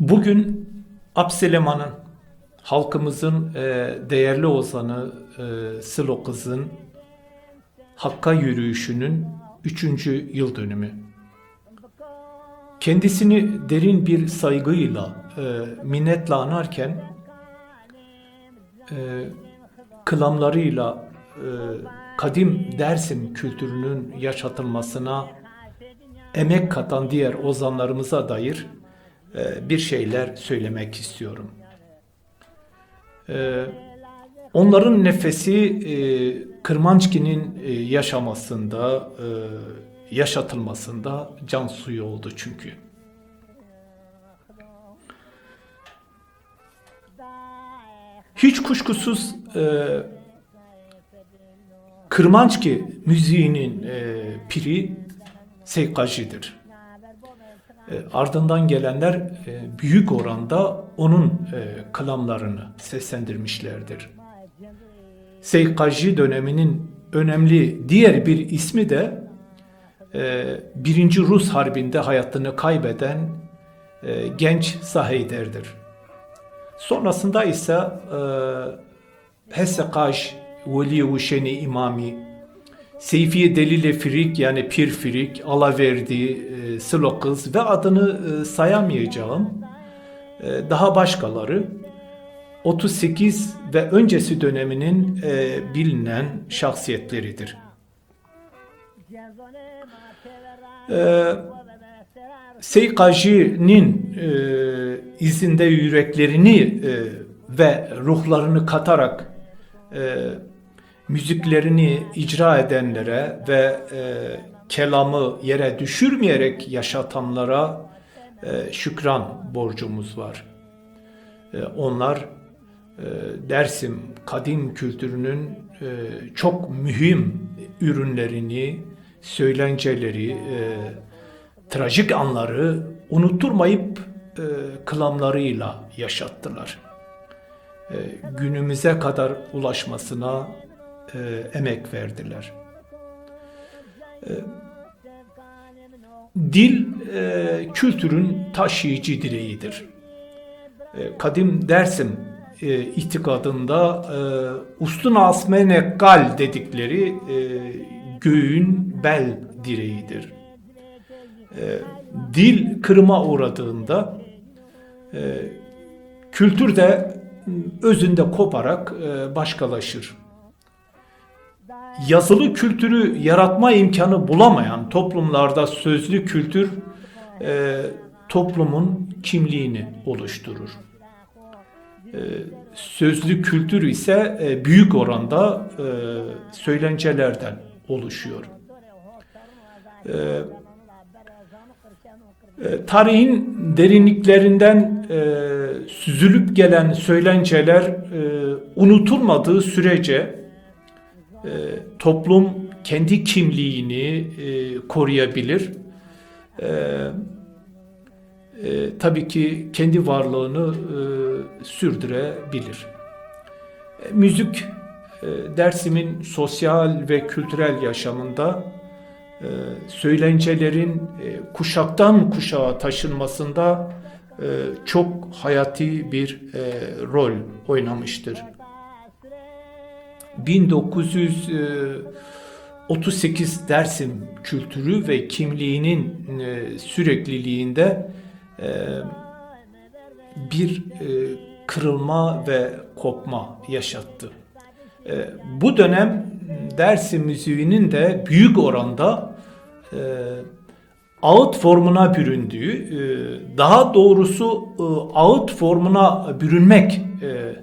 Bugün Abseleman'ın, halkımızın e, değerli ozanı e, Sılo Kız'ın Hakka yürüyüşünün 3. yıl dönümü. Kendisini derin bir saygıyla, e, minnetle anarken e, kılamlarıyla e, kadim Dersim kültürünün yaşatılmasına emek katan diğer ozanlarımıza dair bir şeyler söylemek istiyorum. E, Onların nefesi e, Kırmançki'nin e, yaşamasında, e, yaşatılmasında can suyu oldu çünkü. Hiç kuşkusuz e, Kırmançki müziğinin e, piri Seykaji'dir. E, ardından gelenler e, büyük oranda onun e, kılamlarını seslendirmişlerdir. Seykaji döneminin önemli diğer bir ismi de Birinci Rus Harbi'nde hayatını kaybeden genç Saheyder'dir. Sonrasında ise Hesekaj, Veli Uşeni İmami, Seyfiye Delile Firik yani Pir Firik, Alaverdi, e, ve adını e, sayamayacağım e, daha başkaları 38 ve öncesi döneminin e, bilinen şahsiyetleridir. E, Seykaji'nin izinde yüreklerini ve ruhlarını katarak müziklerini icra edenlere ve e, kelamı yere düşürmeyerek yaşatanlara e, şükran borcumuz var. E, onlar e, Dersim kadim kültürünün e, çok mühim ürünlerini, söylenceleri, e, trajik anları unutturmayıp e, kılamlarıyla yaşattılar. E, günümüze kadar ulaşmasına e, emek verdiler. E, dil e, kültürün taşıyıcı direğidir. E, kadim Dersim e, itikadında e, ustun asmene gal dedikleri e, göğün bel direğidir. E, dil kırıma uğradığında e, kültür de özünde koparak e, başkalaşır. Yazılı kültürü yaratma imkanı bulamayan toplumlarda sözlü kültür e, toplumun kimliğini oluşturur. E, sözlü kültür ise e, büyük oranda e, söylencelerden oluşuyor. E, e, tarihin derinliklerinden e, süzülüp gelen söylenceler e, unutulmadığı sürece e, toplum kendi kimliğini e, koruyabilir. E, e, tabii ki kendi varlığını e, sürdürebilir. E, müzik e, Dersim'in sosyal ve kültürel yaşamında e, söylencelerin e, kuşaktan kuşağa taşınmasında e, çok hayati bir e, rol oynamıştır. 1938 Dersim kültürü ve kimliğinin e, sürekliliğinde e, bir e, kırılma ve kopma yaşattı. E, bu dönem Dersim müziğinin de büyük oranda e, ağıt formuna büründüğü, e, daha doğrusu e, ağıt formuna bürünmek e,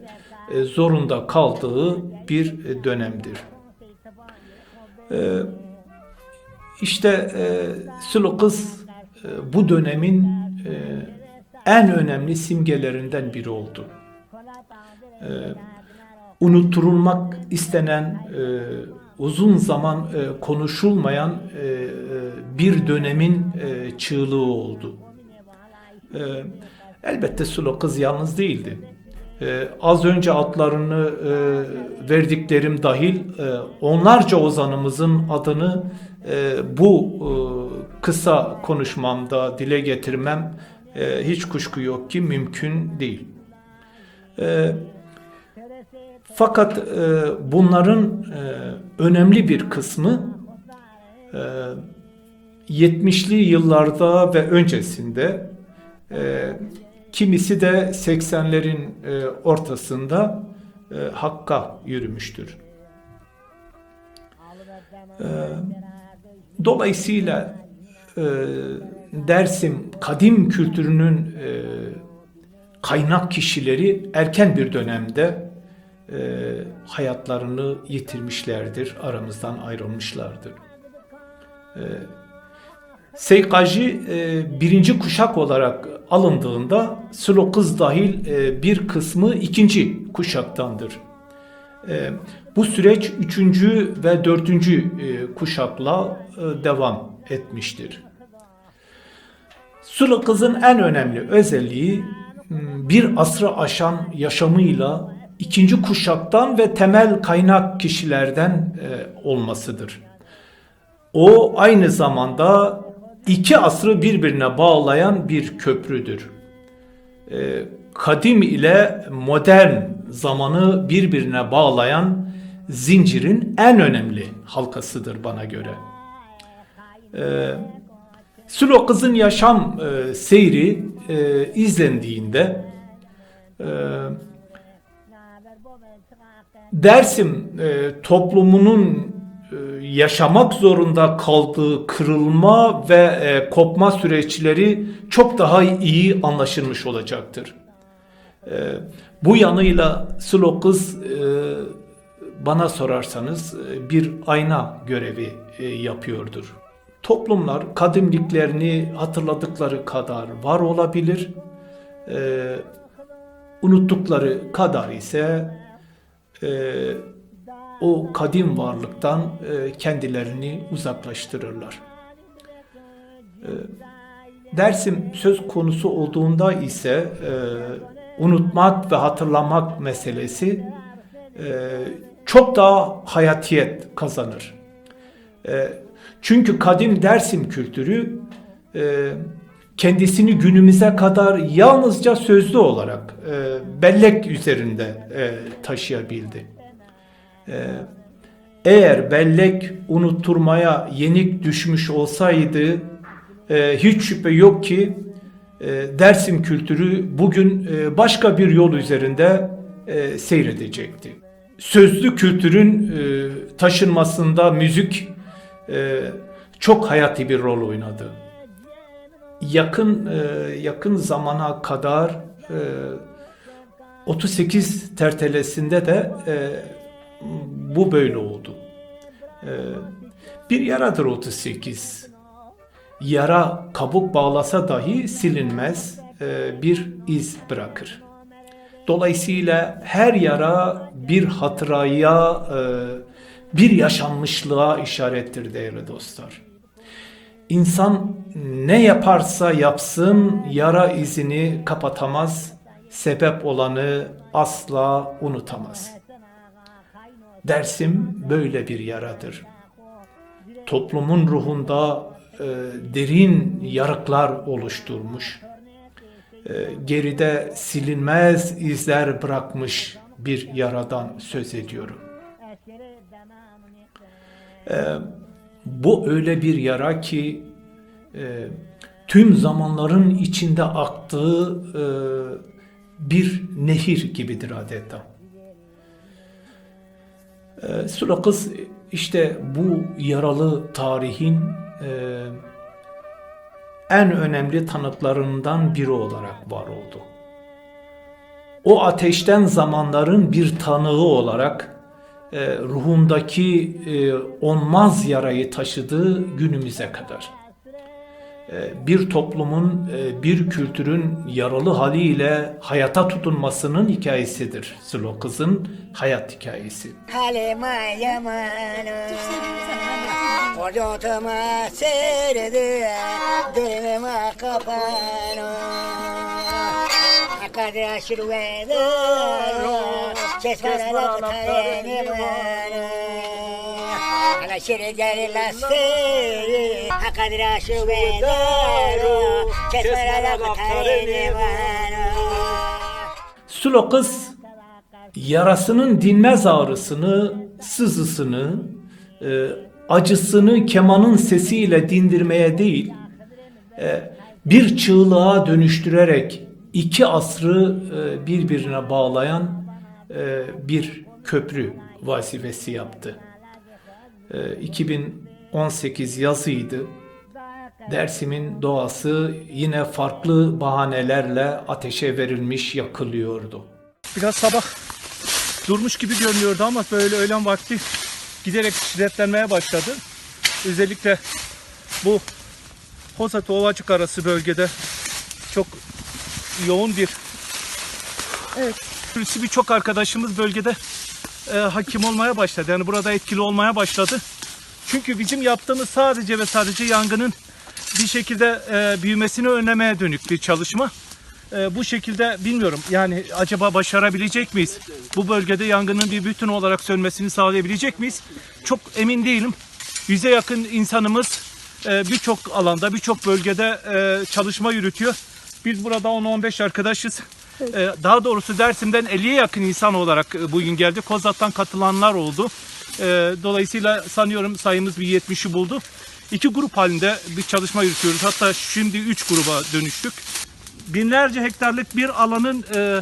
e, zorunda kaldığı bir e, dönemdir. E, işte e, e, bu dönemin en önemli simgelerinden biri oldu. Unutturulmak istenen, uzun zaman konuşulmayan bir dönemin çığlığı oldu. Elbette Sılo Kız yalnız değildi. Ee, az önce adlarını e, verdiklerim dahil e, onlarca ozanımızın adını e, bu e, kısa konuşmamda dile getirmem e, hiç kuşku yok ki mümkün değil. E, fakat e, bunların e, önemli bir kısmı e, 70'li yıllarda ve öncesinde e, kimisi de 80'lerin e, ortasında e, Hakk'a yürümüştür. E, dolayısıyla Dersim kadim kültürünün kaynak kişileri erken bir dönemde hayatlarını yitirmişlerdir, aramızdan ayrılmışlardır. Seykaji e, birinci kuşak olarak alındığında Sılo kız dahil e, bir kısmı ikinci kuşaktandır. E, bu süreç üçüncü ve dördüncü e, kuşakla devam etmiştir. Sulu kızın en önemli özelliği bir asrı aşan yaşamıyla ikinci kuşaktan ve temel kaynak kişilerden olmasıdır. O aynı zamanda iki asrı birbirine bağlayan bir köprüdür. Ee, kadim ile modern zamanı birbirine bağlayan zincirin en önemli halkasıdır bana göre. Ee, Sülo kızın yaşam e, seyri e, izlendiğinde e, Dersim toplumunun yaşamak zorunda kaldığı kırılma ve e, kopma süreçleri çok daha iyi anlaşılmış olacaktır. E, bu yanıyla Sılo kız e, bana sorarsanız e, bir ayna görevi e, yapıyordur. Toplumlar kadimliklerini hatırladıkları kadar var olabilir, e, unuttukları kadar ise e, o kadim varlıktan e, kendilerini uzaklaştırırlar. E, Dersim söz konusu olduğunda ise e, unutmak ve hatırlamak meselesi çok daha hayatiyet kazanır. Çünkü kadim Dersim kültürü kendisini günümüze kadar yalnızca sözlü olarak bellek üzerinde taşıyabildi. E, eğer bellek unutturmaya yenik düşmüş olsaydı e, hiç şüphe yok ki e, Dersim kültürü bugün e, başka bir yol üzerinde seyredecekti. Sözlü kültürün taşınmasında müzik çok hayati bir rol oynadı. Yakın yakın zamana kadar e, 38 tertelesinde de bu böyle oldu. E, bir yaradır 38. Yara kabuk bağlasa dahi silinmez, e, bir iz bırakır. Dolayısıyla her yara bir hatıraya, e, bir yaşanmışlığa işarettir değerli dostlar. İnsan ne yaparsa yapsın yara izini kapatamaz, sebep olanı asla unutamaz. Dersim böyle bir yaradır. Toplumun ruhunda e, derin yarıklar oluşturmuş. E, geride silinmez izler bırakmış bir yaradan söz ediyorum. E, bu öyle bir yara ki e, tüm zamanların içinde aktığı e, bir nehir gibidir adeta. E, Sura kız işte bu yaralı tarihin e, en önemli tanıklarından biri olarak var oldu. O ateşten zamanların bir tanığı olarak e, ruhundaki e, onmaz yarayı taşıdığı günümüze kadar. E, bir toplumun, e, bir kültürün yaralı haliyle hayata tutunmasının hikayesidir. Sılo kızın hayat hikayesi. Halime yamanı Orjontuma على شرجال الأسير أقدر أشوف دارو كسر لقطرين وانو Sülo kız yarasının dinmez ağrısını, sızısını, e, acısını kemanın sesiyle dindirmeye değil, e, bir çığlığa dönüştürerek iki asrı e, birbirine bağlayan e, bir köprü vazifesi yaptı. E, 2018 yazıydı. Dersim'in doğası yine farklı bahanelerle ateşe verilmiş yakılıyordu. Biraz sabah durmuş gibi görünüyordu ama böyle öğlen vakti giderek şiddetlenmeye başladı. Özellikle bu Hosat Ovacık arası bölgede çok yoğun bir evet birisi birçok arkadaşımız bölgede e, hakim olmaya başladı. Yani burada etkili olmaya başladı. Çünkü bizim yaptığımız sadece ve sadece yangının bir şekilde e, büyümesini önlemeye dönük bir çalışma. E, bu şekilde bilmiyorum yani acaba başarabilecek miyiz? Bu bölgede yangının bir bütün olarak sönmesini sağlayabilecek miyiz? Çok emin değilim. Yüze yakın insanımız e, birçok alanda birçok bölgede e, çalışma yürütüyor. Biz burada 10-15 arkadaşız. E, daha doğrusu Dersim'den 50'ye yakın insan olarak e, bugün geldi. Kozat'tan katılanlar oldu. E, dolayısıyla sanıyorum sayımız bir 70'i buldu. İki grup halinde bir çalışma yürütüyoruz. Hatta şimdi üç gruba dönüştük. Binlerce hektarlık bir alanın e,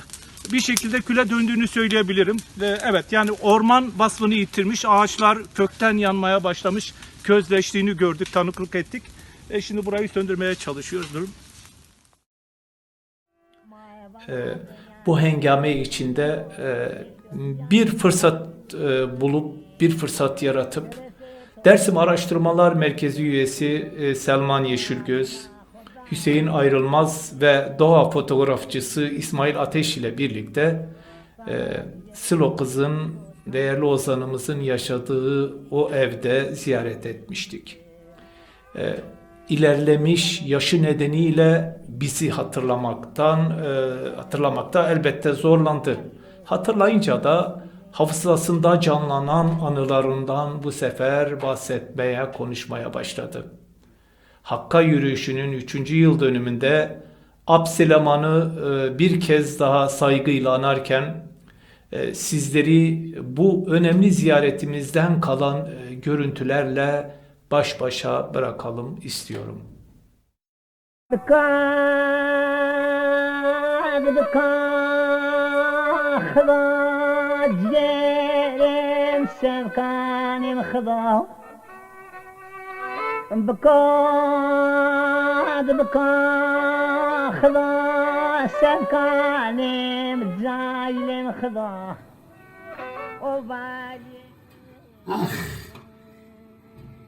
bir şekilde küle döndüğünü söyleyebilirim. Ve evet yani orman vasfını yitirmiş, ağaçlar kökten yanmaya başlamış, közleştiğini gördük, tanıklık ettik. E şimdi burayı söndürmeye çalışıyoruz durum. Ee, bu hengame içinde e, bir fırsat e, bulup bir fırsat yaratıp Dersim Araştırmalar Merkezi üyesi e, Selman Yeşilgöz, Hüseyin Ayrılmaz ve doğa fotoğrafçısı İsmail Ateş ile birlikte Sılo kızın değerli ozanımızın yaşadığı o evde ziyaret etmiştik. İlerlemiş yaşı nedeniyle bizi hatırlamaktan e, hatırlamakta elbette zorlandı. Hatırlayınca da hafızasında canlanan anılarından bu sefer bahsetmeye, konuşmaya başladı. Hakka yürüyüşünün 3. yıl dönümünde Abseleman'ı e, bir kez daha saygıyla anarken e, sizleri bu önemli ziyaretimizden kalan e, görüntülerle baş başa bırakalım istiyorum. دكان دكان خضا جيرين سبكاني مخضا بكاد بكا خضا سبكاني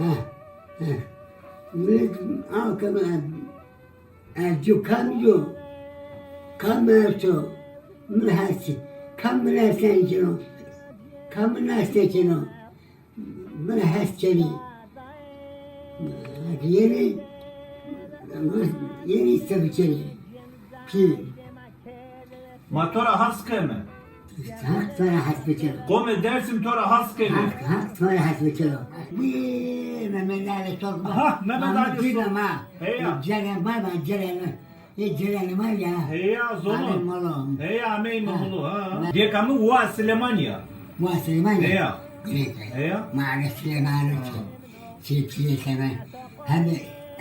sarı, dünya, boş dünya. Ha, ha. Millet halkına acı kamyo, kamerso, mülhasi, kamülasen cino, kamülase cino, mülhasçeni. Yeni, yeni istemişleri. Pi, Ma tora haskeme. Hak sonra hasbıçero. Come dersim tora haskeme. Hak, hak sonra hasbıçero. Bir Mehmet Ali çok Aha, Mehmet Ali Bir Sok. ama. Heya. Ceren var mı? Ceren. E Ceren var ya. Heya oğlum. Heya amey mamulu ha. Ha. Diye kamu wa Slemania. Muhasebe ya. Heya. Heya. Mağara Süleyman'ı Çiftçiye seven. Hem de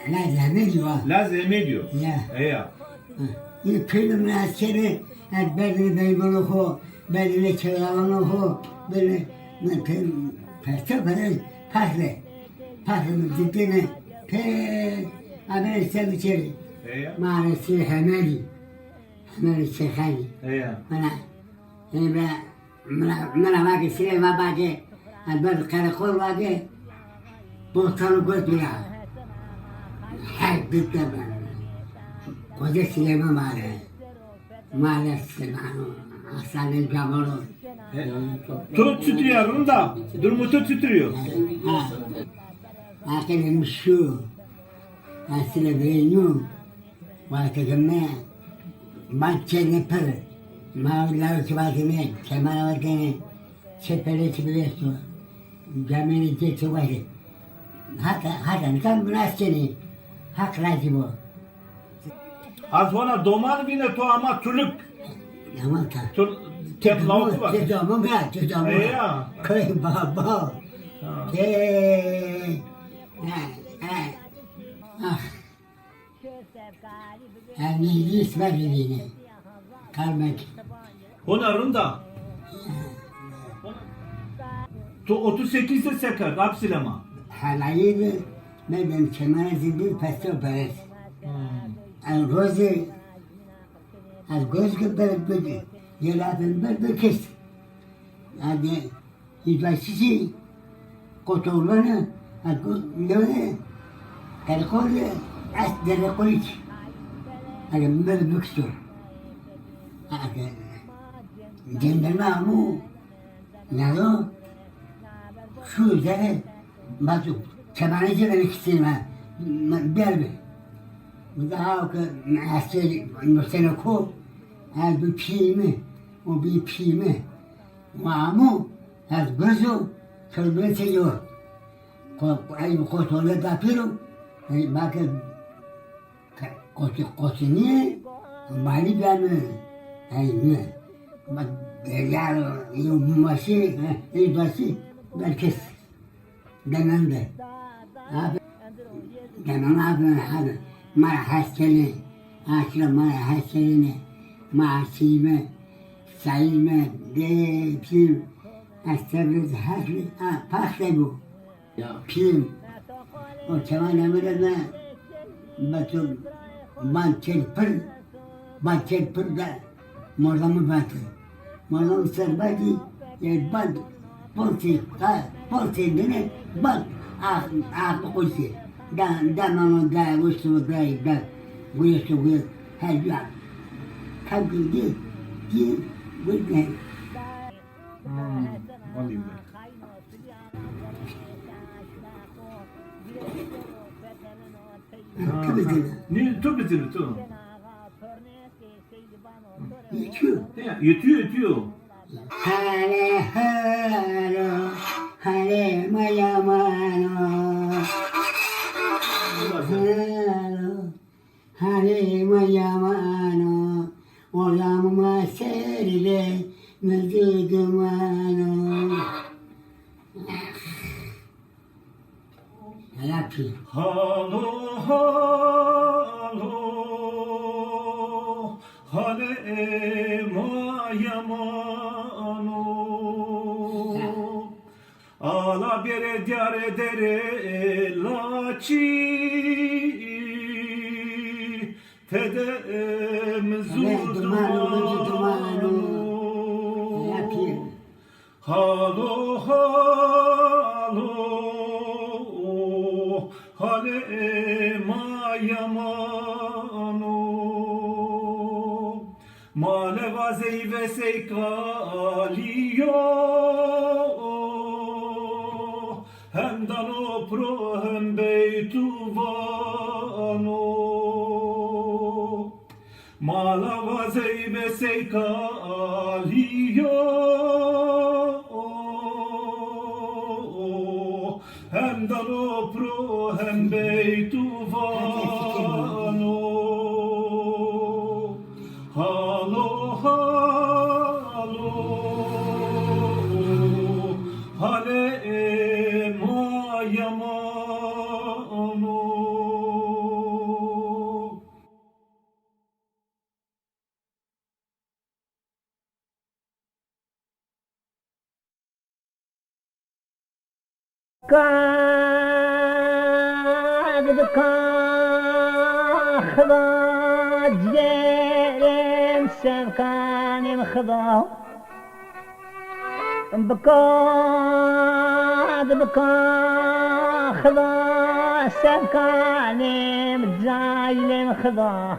ne zahmet var. La zemedio. Ya. Heya. Yine köyümün askeri. Hep bedeni beybolu belini çırağını ho, beni metin peste peste peste peste ciddiğine pe haber istem içeri. Maalesef hemen hemen içeri hani. Bana yani ben bana bak işine bana bak ben karakol bak bohtanı götürüyor. Her bitti ben. Koca Süleyman var. Maalesef ben onu. Hastane gavuru. Durup titriyorum da, durmutu titriyor. Lakin şu, aslında benim, vakitime, bahçeni pır, mağdurlar çıvakını, semavatını, çepere çıvıyorsun. Camini de çıvakı. Hakan, kan münasini, hak razı bu. Az sonra domar bine to ama tuluk. Yamata. Tur tem lauk va. Te dama me, te dama. Ya. Kai baba. Te. Ha, ha. Ah. Yani yiğit ver dediğini. Kalmak. Honarın da. Tu 38 se sekar apsilama. Halayi ve ben kemana zibir pesto beres. Yani hmm. rozi al göz gibi böyle yeladın böyle kes. Hadi hidasisi kotorlarını al ne kalkol as dere koyuş. Hadi böyle büksür. Hadi cenderme mu ne o? şu üzere bazı kemaneci demek istedim ha. Berbe. Bu daha ki asıl nusene ko. Ha bir pimi. O bir pimi. Vamu. Ha gözü. Sözünü seviyor. Ko ay bu kotoğlu da piru. Ay bakın. Kotu kotu niye? Mali ben Ay ne? Bak derya yumması. Ay bası. Belki demem de. Abi, demem abi abi. Mara haskeli, akla mara haskelini, maasime, sayime, de pim, astırız hasli, ha pakle bu. Pim, o kemal emrine, batı, ban çelpır, ban çelpır da, moramı batı. Moramı serbadi, yer ban, Ponte, ah, ponte, né? Ban, ah, ah, coisa. Da, da, não, da, gosto, da, da, gosto, gosto, hey, ya. Kalbi, di, di, gosto, Alayım ben. Ne tu bitiri tu. Yetiyor. Yetiyor yetiyor. Hale, halo, hale, mayamano. Halo, hale, mayamano. Olamma serile, mezudumano. Yapayım. Halo halo hale mayamano Ala bere diare dere laçi Tede. Halo halo hale mayamano vazey ve seykaliyo Hem dano pro hem beytuvano Mala vazey ve seykaliyo Hem dano pro hem beytuvano كاغدك بكاد خضا سبكاني متزايلين خضا